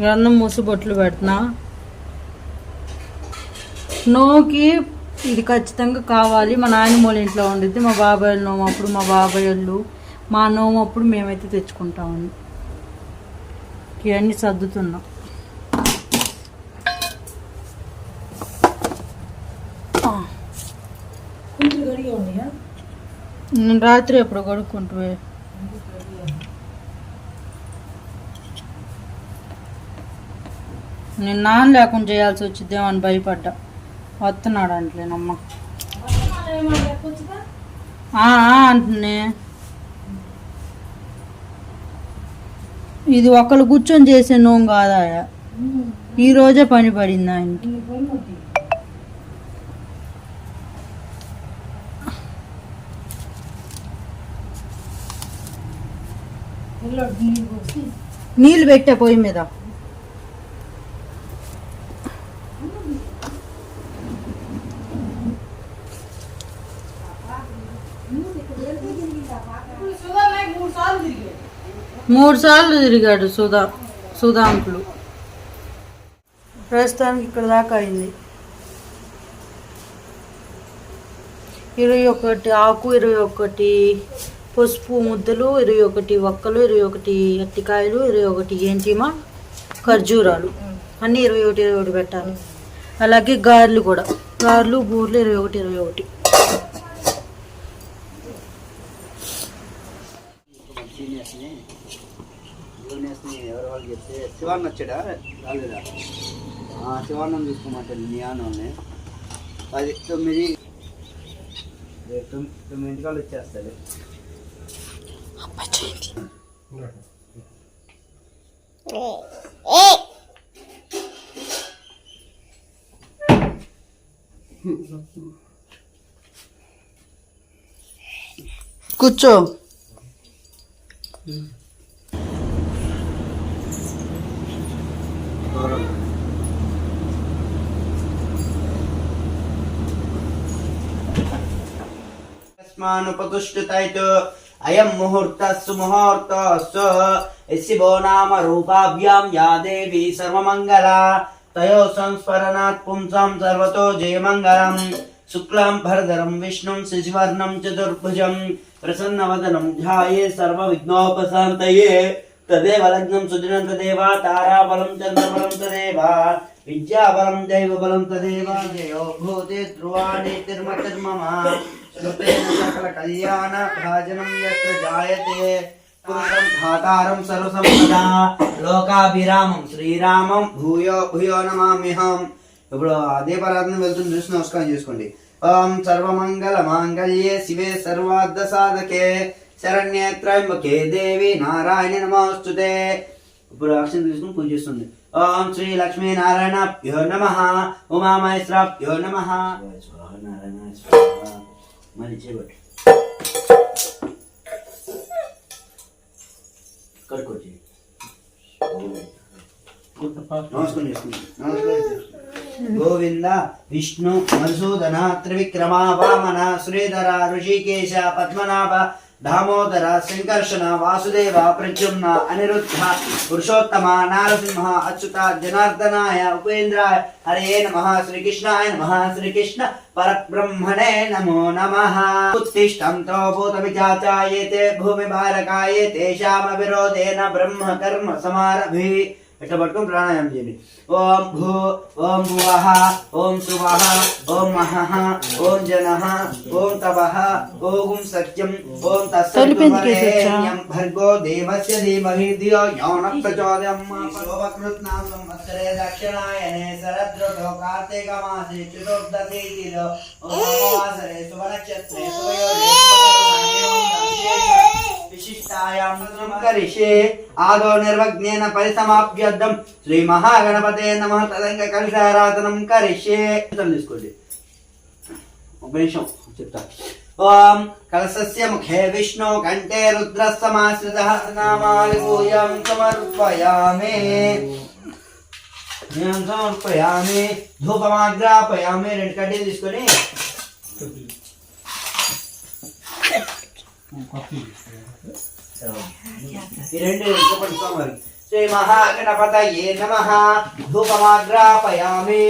గ్రంథం మూసి బొట్లు పెడుతున్నా. నోకి ఇది ఖచ్చితంగా కావాలి. మా నాయనమ్మోళ్ళ ఇంట్లో ఉండిద్ది. మా బాబాయ్ నోమప్పుడు మా బాబాయ్ వాళ్ళు. మా నోమప్పుడు మేమైతే తెచ్చుకుంటాము ఇవన్నీ సర్దుతున్నాం. నేను రాత్రి ఎప్పుడు కొడుకుంటు నేను నాన్న లేకుండా చేయాల్సి వచ్చిద్దేమో అని భయపడ్డా. వస్తున్నాడు అంటలేనమ్మ ఆ, అంటున్నే. ఇది ఒకళ్ళు కూర్చొని చేసే నోం కాదా ఈ రోజే పని పడింది ఆయనకి. నీళ్ళు పెట్టే పొయ్యి మీద. మూడు సార్లు తిరిగాడు సుధా సుధాంకులు. ప్రస్తుతానికి ఇక్కడ దాకా అయింది. ఇరవై ఒకటి ఆకు ఇరవై ఒకటి పసుపు ముద్దలు ఇరవై ఒకటి ఒక్కలు ఇరవై ఒకటి అట్టికాయలు ఇరవై ఒకటి ఏంటిమా ఖర్జూరాలు. అన్నీ ఇరవై ఒకటి ఇరవై ఒకటి పెట్టాలి. అలాగే గారెలు కూడా. గారెలు బూర్లు ఇరవై ఒకటి ఇరవై ఒకటి. సీనియర్స్ని జూనియర్స్ని ఎవరు వాళ్ళు చెప్తే శివాన్న వచ్చాడా? రాలేదా? శివాన్నం తీసుకోమంటాడు మీ అన్నని పది తొమ్మిది. తొమ్మిది తొమ్మిది కాళ్ళు వచ్చేస్తాడు కూర్చో. తస్మానుపతుష్టితైత్ అయం ముహూర్తः సుముహూర్తः శివో నామ రూపాభ్యాం యా దేవి సర్వమంగళ తయో సంస్మరణాత్ పుంసం సర్వతో జయమంగళం शुक्लां भरधरं, विष्णुं शिशिवर्णं चतुर्भुजं प्रसन्नवदनं ध्याये सर्वविघ्नोपशान्तये। तदेव लग्नं सुजनं तदेव, ताराबलं, चन्द्रबलं तदेव, विद्याबलं, दैवबलं तदेव, जयो भूते ध्रुवाणि तिर्मतिर्मम श्रुतेन सकलकल्याणभाजनं यत्र जायते। पुरुषं धातारं सर्वसम्पदा लोकाभिरामं श्रीरामं, भूयो भूयो नमाम्यहम्। ఇప్పుడు అదే పరాధన వెళ్తుంది చూసి నమస్కారం చేసుకోండి. ఓం సర్వమంగళ మాంగళ్యే శివే సర్వార్థ సాధకే శరణ్యే త్రయంబకే దేవి నారాయణ నమోస్తుతే. ఇప్పుడు అక్షరం తీసుకుని పూజ చేస్తుంది. ఓం శ్రీ లక్ష్మీ నారాయణభ్యో నమ. ఉమామహేశ్వరాభ్యో నమ. నారాయణ. మరి చేయబట్టి కడుకోవచ్చు నమస్కారం చేసుకోండి నమస్కారం. గోవింద విష్ణు మధుసూదన త్రివిక్రమ వామన శ్రీధర ఋషికేశ పద్మనాభ దామోదర శంకర్షణ వాసుదేవ ప్రద్యుమ్న అనిరుద్ధ పురుషోత్తమ నారసింహ అచ్యుత జనార్దనాయ ఉపేంద్రాయ హరే నమ శ్రీకృష్ణాయ నమ శ్రీకృష్ణ పరబ్రహ్మణే నమో నమ. ఉత్తిష్టంతో భూతమిచాచాయేతే భూమి భారకాయ తేషామవిరోధేన బ్రహ్మ కర్మ సమారభి. એટલે ભટકમ પ્રાણાયામ જેવી ઓમ ભૂ ઓમ ભુવઃ ઓમ સુવઃ ઓમ મહઃ ઓમ જનઃ ઓમ તપઃ ઓમ સત્યમ ઓમ તસ્યમ ભર્ગો દેવસ્ય ધીમહિ ધિયો યો ન પ્રચોદયમ શોભકૃત નામ સંવત્સરે દક્ષિણાયને શરદ્રુતો કાર્તિક માસે ચતુર્દશી તિથો ઓમ વાસરે સુવનક્ષત્રે સુયોગે ઓમ ఓం ఆదో నిర్వజ్ఞేన పరిసమాప్యర్థం శ్రీ మహాగణపతే నమ తదంగ కలశారాధనం కరిష్యే తీసుకోండి ఒక నిమిషం చెప్తా ఓం కలసస్య ముఖే విష్ణు కంఠే రుద్ర సమాశ్రిత నామాని పూజాం సమర్పయామి నేను సమర్పయామి ధూపమాగ్రాపయామి రెండు కడ్డీలు తీసుకొని ఈ రెండు చెప్పండి స్వామివారికి శ్రీ మహాగణపతయే నమ. ధూపమాగ్రాపయామి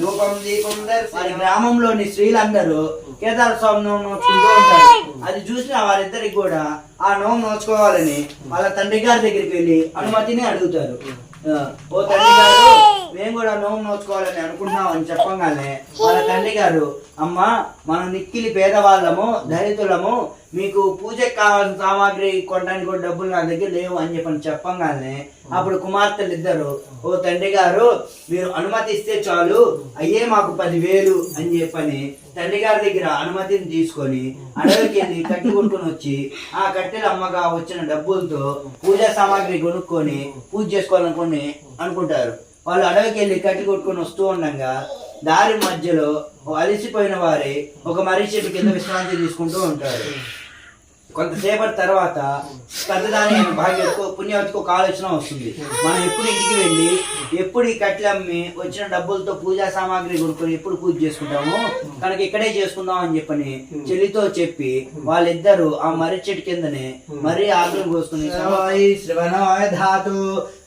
ధూపం దీపం వారి గ్రామంలోని స్త్రీలందరూ కేదార స్వామి నోము నోచుకుంటూ ఉంటారు. అది చూసిన వారిద్దరికి కూడా ఆ నోము నోచుకోవాలని వాళ్ళ తండ్రి గారి దగ్గరికి వెళ్ళి అనుమతిని అడుగుతారు. ఓ తండ్రి గారు మేము కూడా నోము నోచుకోవాలని అనుకుంటున్నాం అని చెప్పగానే వాళ్ళ తండ్రి గారు అమ్మ మనం నిక్కిలి పేదవాళ్ళము దళితులము మీకు పూజకి కావాల్సిన సామాగ్రి కొనడానికి కూడా డబ్బులు నా దగ్గర లేవు అని చెప్పని చెప్పంగానే అప్పుడు కుమార్తెలు ఇద్దరు ఓ తండ్రి గారు మీరు అనుమతిస్తే చాలు అయ్యే మాకు పదివేలు అని చెప్పని తండ్రి గారి దగ్గర అనుమతిని తీసుకొని అడవికి వెళ్ళి కట్టి కొనుక్కొని వచ్చి ఆ కట్టెల అమ్మగా వచ్చిన డబ్బులతో పూజా సామాగ్రి కొనుక్కొని పూజ చేసుకోవాలనుకుని అనుకుంటారు. వాళ్ళు అడవికి వెళ్ళి కట్టి కొట్టుకొని వస్తూ ఉండగా దారి మధ్యలో అలిసిపోయిన వారి ఒక మర్రి చెట్టు కింద విశ్రాంతి తీసుకుంటూ ఉంటారు. కొంతసేపటి తర్వాత పెద్దదాని భాగ్యకు పుణ్యవతికి ఒక ఆలోచన వస్తుంది. మనం ఎప్పుడు ఇంటికి వెళ్ళి ఎప్పుడు ఈ కట్టెలు అమ్మి వచ్చిన డబ్బులతో పూజా సామాగ్రి కొనుక్కొని ఎప్పుడు పూజ చేసుకుంటాము కనుక ఇక్కడే చేసుకుందాం అని చెప్పని చెల్లితో చెప్పి వాళ్ళిద్దరూ ఆ మర్రి చెట్టు కిందనే మర్రి ఆగ్రహం కోసుకుని ధాతు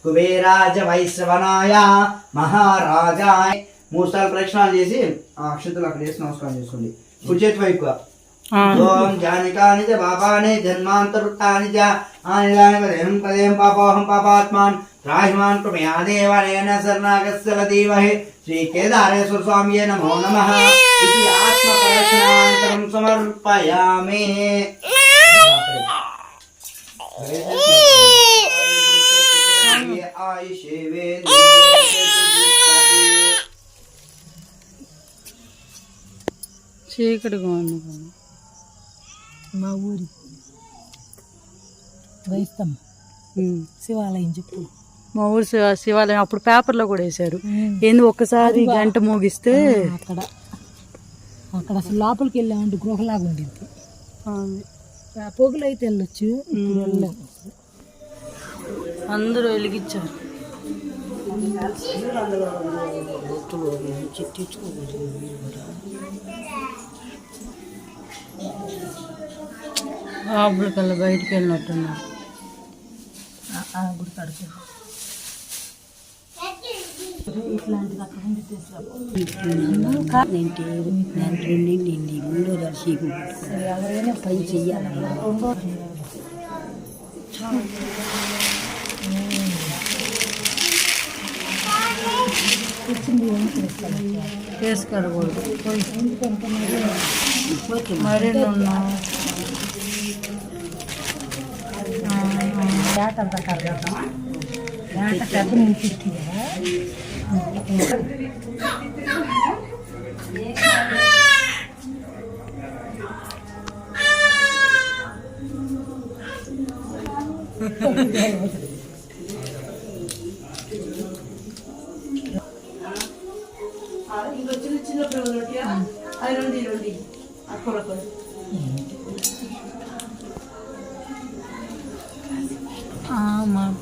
కుబేరాజ వైశ్రవణాయ మహారాజాయ మూడు సార్లు ప్రదక్షిణాలు చేసి ఆ అక్షతలు అక్కడ చేసి నమస్కారం చేసుకోండి. కుడి చేతి వైపు ఓం జానికాని చ పాపాని జన్మాంతరుత్తాని చ ఆనిలాని పదేం పదేం పాపోహం పాపాత్మాన్ రాహిమాన్ ప్రమయా దేవాలయన శరణాగస్య ధీమహి శ్రీ కేదారేశ్వర స్వామియే నమో నమః ఇది ఆత్మ సమర్పయామి. చీకటిగా ఉంది. మా ఊరి ఉమ్. శివాలయం చెప్పు మా ఊరు శివ- శివాలయం అప్పుడు పేపర్లో కూడా వేశారు ఏంది ఒక్కసారి గంట మోగిస్తే అక్కడ అక్కడ అసలు లోపలికి వెళ్ళామంటే గృహలాగా ఉండింది పొగులు అయితే వెళ్ళొచ్చు అందరూ వెలిగించారు లోపలికల్లా బయటికి వెళ్ళినట్టున్నారు కడుపు ఇట్లాంటిది అక్కడ ఉంది ఎవరైనా పై చెయ్యాలమ్మా. వచ్చింది ఏమిటి ఇస్తాను వేసుకోకూడదు ఎందుకంటే మరి మరి వేట అంతా కరగదా వేట పెద్ద నుంచి ఇచ్చి కదా మా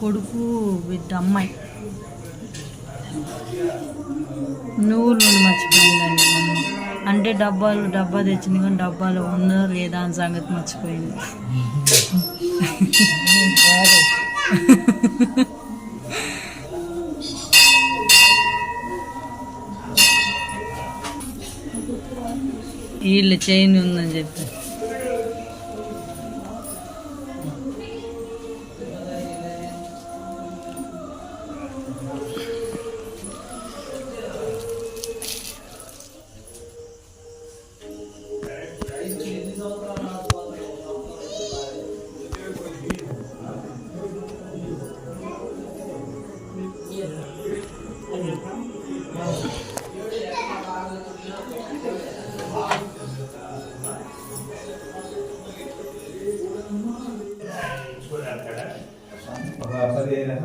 కొడుకు విత్ అమ్మాయి. నువ్వులు నూనె మర్చిపోయిందండి అంటే డబ్బాలు డబ్బా తెచ్చింది కానీ డబ్బాలో ఉందో లేదా అని సంగతి మర్చిపోయింది. వీళ్ళు చైన్ ఉందని చెప్పి.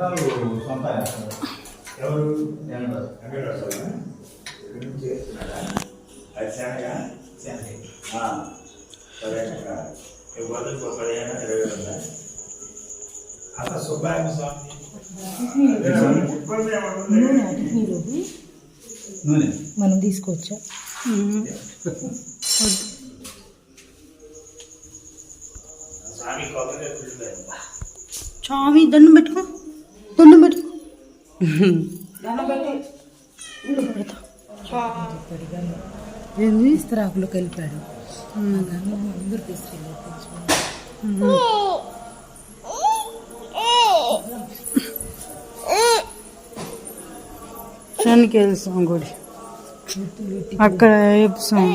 ఎకరాలు సొంత ఎవరు? అది శనగ పదిహేను ఇరవై ఉందా? అసలు స్వామి. నూనె మనం తీసుకోవచ్చా? స్వామి దండం పెట్టుకో. దండం పెట్టు ఏంది ఇస్తరాకులో కలిపాడు అందరు తీసుకెళ్ళి శనికి వెళ్తాం గుడి అక్కడ వేపుసాం